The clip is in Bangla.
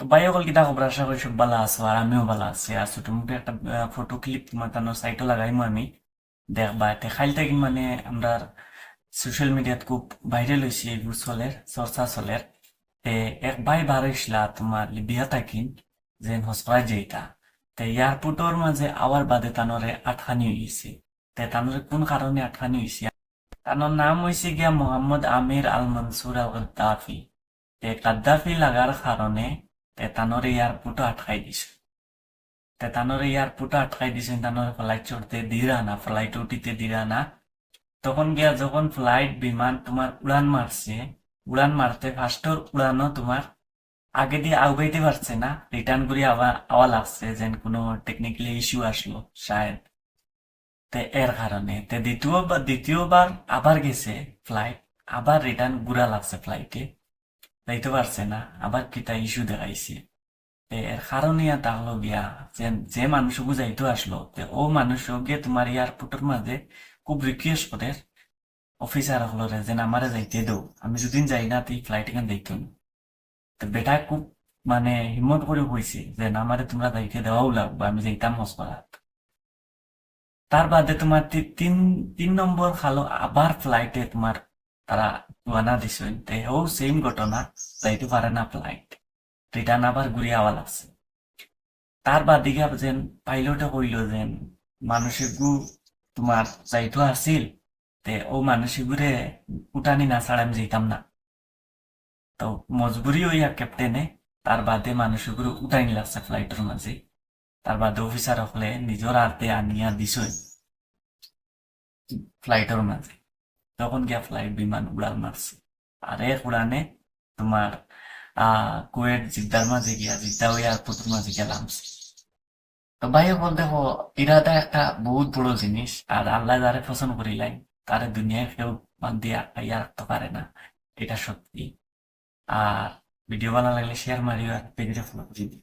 তো ভাই অকল কিতা খবর আশা করি সব ভালো আছো আর আমিও ভালো আছি। আর ছোট মোটো একটা ফটো ক্লিপ তোমার তানোর সাইটও লাগাইমু আমি। দেখবা তে খাইল থাকি মানে আমরা সোশ্যাল মিডিয়াত খুব ভাইরাল হয়েছে এইবোৰ চলের চর্চা চলের এক ভাই বার হইছিলা তোমার লিবিয়া থাকিন যেন হসপাই যেটা তে এয়ারপোর্টর মাঝে আওয়ার বাদে তানরে আটখানি হয়েছে তে তানরে কোন কারণে আটখানি হয়েছে তানোর নাম হয়েছে গিয়া মোহাম্মদ আমির আল মনসুর আল গদ্দাফি তে গাদ্দাফি লাগার কারণে তে তানোর এয়ারপোর্টও আটকাই দিছে। তে তানোর এয়ারপোর্টও আটকাই দিছে তানোর ফ্লাইট চড়তে দিরা না ফ্লাইট উঠিতে দিরা না। তখন গিয়া যখন ফ্লাইট বিমান তোমার উড়ান মারছে উড়ান মারতে ফার্স্টর উড়ানো তোমার আগে দিয়ে আগাইতে পারছে না রিটার্ন করে আবার আওয়া লাগছে যেন কোনো টেকনিক্যালি ইস্যু আসলো শায়দ তে এর কারণে তে দ্বিতীয়বার দ্বিতীয়বার আবার গেছে ফ্লাইট আবার রিটার্ন ঘুরা লাগছে ফ্লাইটে যাইতে পারছে না আবার কিতা ইস্যু দেখাইছে এর কারণে তা হলো গিয়া যে যে মানুষ বুঝাইতে আসলো ও মানুষ গিয়ে তোমার এয়ারপোর্টের মাঝে খুব রিকোয়েস্ট করে অফিসার হলো রে যেন আমারে যাইতে দেও আমি যদিন যাই না তুই ফ্লাইট এখান দেখতো তো বেটা খুব মানে হিম্মত করে কইছে যে আমারে তোমরা যাইতে দেওয়াও লাগবে আমি যাইতাম হসপাতাল তার বাদে তোমার তিন তিন নম্বর খালো আবার ফ্লাইটে তোমার তারা দিছেন। তে ও সেম ঘটনা, যাইতে পারে না ফ্লাইট। রিটার্ন আবার ঘুরে আওয়া লাগছে। তার বাদিকে যেন পাইলটে কইল যেন মানুষে গু, তোমার যাইতো আসিল, তে ও মানুষে ঘুরে উঠানি না ছাড়া আমি যাইতাম না। তো মজবুরি হইয়া ক্যাপ্টেনে তার বাদে মানুষে ঘুরে উঠাইনি লাগছে ফ্লাইটের মাঝে। তার বাদে অফিসার হলে নিজের হাতে আনিয়া দিছই ফ্লাইটের মাঝে। তখন গিয়া ফ্লাইট বিমান উড়াল মারছে। আর এক উড়ানে তোমার আহ কুয়েট জিদ্দার মাঝে গিয়া, জিদ্দা ওই এয়ারপোর্টের মাঝে গিয়া নামছে। তো ভাই বল দেখো, ইরাদা একটা বহুত বড় জিনিস, আর আল্লাহ যারে পছন্দ করিলাই তারে দুনিয়ায় কেউ দিয়া ইয়া রাখতে পারে না, এটা সত্যি। আর ভিডিও ভালো লাগলে শেয়ার মারিও আর পেজে ফলো করে দিও